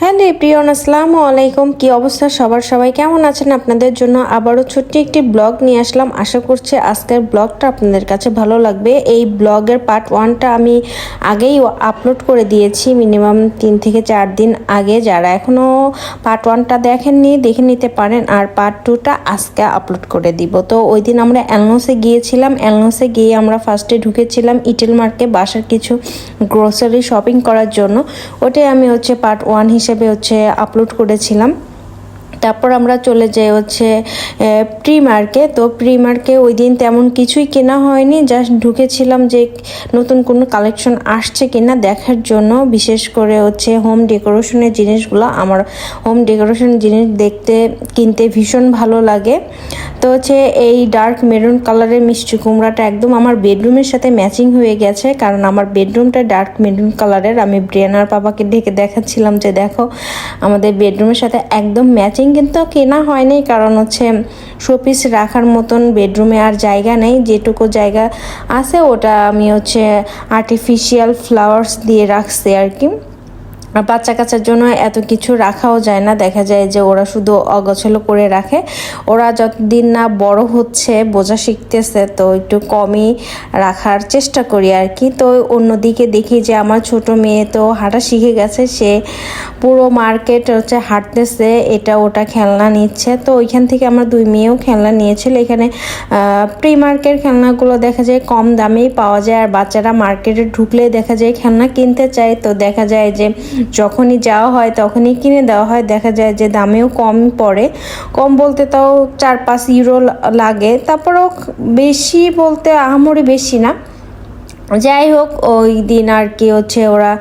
Hello প্রিয়ন, আসসালামু আলাইকুম। কি অবস্থা? সবার সবাই কেমন আছেন? আপনাদের জন্য আবারও ছোট্ট একটি ব্লগ নিয়ে আসলাম। আশা করছি আজকের ব্লগটা আপনাদের কাছে ভালো লাগবে। এই ব্লগের পার্ট ওয়ানটা আমি আগেই আপলোড করে দিয়েছি মিনিমাম তিন থেকে চার দিন আগে। যারা এখনও পার্ট ওয়ানটা দেখেননি, দেখে নিতে পারেন। আর পার্ট টুটা আজকে আপলোড করে দিব। তো ওই দিন আমরা অ্যালনোসে গিয়েছিলাম। অ্যালনোসে গিয়ে আমরা ফার্স্টে ঢুকেছিলাম ইটেল মার্কে বাসার কিছু গ্রোসারি শপিং করার জন্য। ওটাই আমি হচ্ছে পার্ট ওয়ান হিসেবে হচ্ছে আপলোড করেছিলাম। তারপর আমরা চলে যাই হচ্ছে প্রিমার্কে তো প্রিমার্কে ওই দিন তেমন কিছুই কেনা হয়নি। জাস্ট ঢুকেছিলাম যে নতুন কোনো কালেকশন আসছে কিনা দেখার জন্য। বিশেষ করে হচ্ছে হোম ডেকোরেশনের জিনিসগুলো। আমার হোম ডেকোরেশন জিনিস দেখতে, কিনতে ভীষণ ভালো লাগে। তো হচ্ছে এই ডার্ক মেরুন কালারের মিষ্টি কুমড়াটা একদম আমার বেডরুমের সাথে ম্যাচিং হয়ে গেছে, কারণ আমার বেডরুমটা ডার্ক মেরুন কালারের আমি ব্রিয়ানার বাবাকে ডেকে দেখাচ্ছিলাম যে দেখো, আমাদের বেডরুমের সাথে একদম ম্যাচিং কিন্তু কেনা হয়নি, কারণ হচ্ছে শোপিস রাখার মতন বেডরুমে আর জায়গা নেই। যেটুকু জায়গা আছে, ওটা আমি হচ্ছে আর্টিফিশিয়াল ফ্লাওয়ার্স দিয়ে রাখছি আর কি। বাচ্চা কাচ্চার জন্য এত কিছু রাখাও যায় না। দেখা যায় যে ওরা শুধু অগোছলো করে রাখে। ওরা যতদিন না বড় হচ্ছে, বোঝা শিখতেছে, তো একটু কমই রাখার চেষ্টা করি আর কি। তো অন্যদিকে দেখি যে আমার ছোট মেয়ে তো হাঁটা শিখে গেছে। সে পুরো মার্কেট হচ্ছে হাঁটতেছে, এটা ওটা খেলনা নিচ্ছে। তো ওইখান থেকে আমার দুই মেয়েও খেলনা নিয়েছিল। এখানে প্রি মার্কেট খেলনাগুলো দেখা যায় কম দামেই পাওয়া যায়। আর বাচ্চারা মার্কেটে ঢুকলে দেখা যায় খেলনা কিনতে চায়। তো দেখা যায় যে যখনই যাওয়া হয়, তখনই কিনে দেওয়া হয়। দেখা যায় যে দামেও কম পড়ে। কম বলতে তাও চার পাঁচ ইউরো লাগে। তারপরেও বেশি বলতে আহামরি বেশি না। যাই হোক, ওই দিন আর কি হচ্ছে ওরা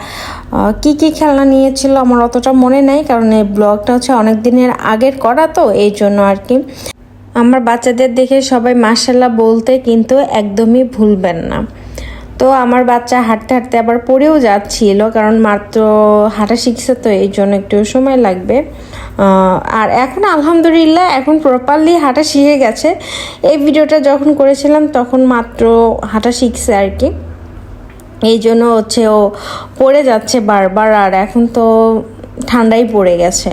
কি কি খেলনা নিয়েছিল আমার অতটা মনে নাই। কারণ এই ব্লগটা হচ্ছে অনেক দিনের আগের করা তো, এই জন্য আর কি। আমার বাচ্চাদের দেখে সবাই মার্শাল্লাহ বলতে কিন্তু একদমই ভুলবেন না। তো আমার বাচ্চা হাঁটতে হাঁটতে আবার পড়েও যাচ্ছিল, কারণ মাত্র হাঁটা শিখছে তো এই জন্য একটু সময় লাগবে। আর এখন আলহামদুলিল্লাহ এখন প্রপারলি হাঁটা শিখে গেছে। এই ভিডিওটা যখন করেছিলাম তখন মাত্র হাঁটা শিখছে আর কি। এই জন্য হচ্ছে ও পড়ে যাচ্ছে বারবার, আর এখন তো ঠান্ডাই পড়ে গেছে।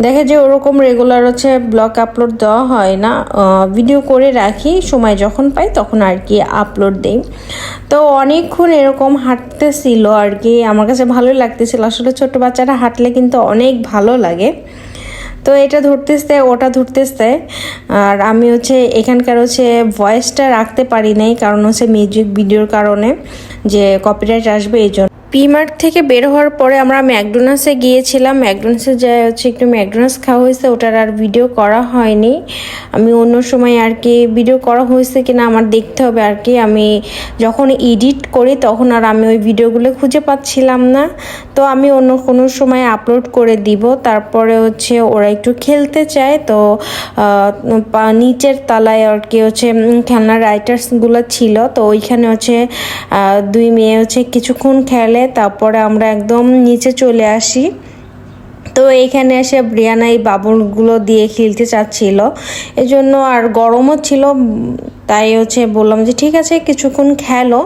দেখে যে ওরকম রেগুলার হচ্ছে ব্লগ আপলোড দেওয়া হয় না ভিডিও করে রাখি, সময় যখন পাই তখন আর কি আপলোড দিই। তো অনেকক্ষণ এরকম হাঁটতেছিল আর কি, আমার কাছে ভালোই লাগতেছিল। আসলে ছোট বাচ্চারা হাঁটলে কিন্তু অনেক ভালো লাগে। তো এটা ধরতেছে, ওটা ধরতেছে। আর আমি হচ্ছে এখানকার হচ্ছে ভয়েসটা রাখতে পারি নাই, কারণ হচ্ছে মিউজিক ভিডিওর কারণে যে কপিরাইট আসবে, এই জন্য পিমার্ট থেকে বের হওয়ার পরে আমরা ম্যাকডোনাসে গিয়েছিলাম। ম্যাকডোনাসে যা হচ্ছে একটু ম্যাকডোনাস খাওয়া হয়েছে, ওটার আর ভিডিও করা হয়নি। আমি অন্য সময় আর কি ভিডিও করা হয়েছে কিনা আমার দেখতে হবে আর কি। আমি যখন এডিট করি তখন আর আমি ওই ভিডিওগুলো খুঁজে পাচ্ছিলাম না। তো আমি অন্য কোনো সময় আপলোড করে দিব। তারপরে হচ্ছে ওরা একটু খেলতে চায়, তো নিচের তালায় আর কি হচ্ছে খেলনার রাইটার্সগুলো ছিল। তো ওইখানে হচ্ছে দুই মেয়ে হচ্ছে কিছুক্ষণ খেলে। তারপরে আমরা একদম নিচে চলে আসি। তো এইখানে এসে ব্রিয়ানা এই বাবনগুলো দিয়ে খেলতে চাচ্ছিল। এজন্য আর গরমও ছিল তাই হচ্ছে বললাম যে ঠিক আছে, কিছুক্ষণ খেলো।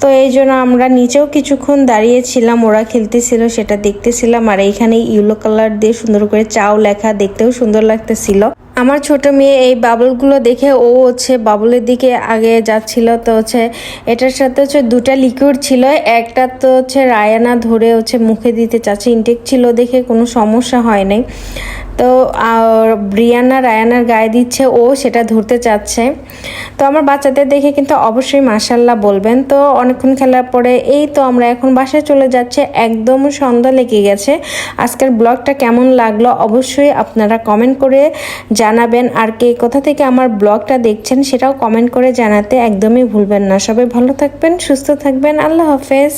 তো এই জন্য আমরা নিচেও কিছুক্ষণ দাঁড়িয়েছিলাম, ওরা খেলতেছিল, সেটা দেখতেছিলাম। আর এইখানে ইয়েলো কালার দিয়ে সুন্দর করে চাও লেখা, দেখতেও সুন্দর লাগতেছিল। আমার ছোট মেয়ে এই বাবলগুলো দেখে ও হচ্ছে বাবলের দিকে আগে যাচ্ছিল। তো হচ্ছে এটার সাথে হচ্ছে দুটা লিকুইড ছিল, একটা তো হচ্ছে রায়ানা ধরে হচ্ছে মুখে দিতে চাচ্ছে। ইনটেক ছিল দেখে কোনো সমস্যা হয় নাই। তো রিয়ানা রায়ানার গায়ে দিচ্ছে, ও সেটা ধরতে চাচ্ছে। তো আমার বাচ্চাদের দেখে কিন্তু অবশ্যই মাসাল্লাহ বলবেন। তো অনেকক্ষণ খেলার পরে এই তো আমরা এখন বাসায় চলে যাচ্ছে, একদম সন্ধ্যা লেগে গেছে। আজকের ব্লগটা কেমন লাগল অবশ্যই আপনারা কমেন্ট করে জানাবেন। আর কে কোথা থেকে আমার ব্লগটা দেখছেন সেটাও কমেন্ট করে জানাতে একদমই ভুলবেন না। সবাই ভালো থাকবেন, সুস্থ থাকবেন, আল্লাহ হাফেজ।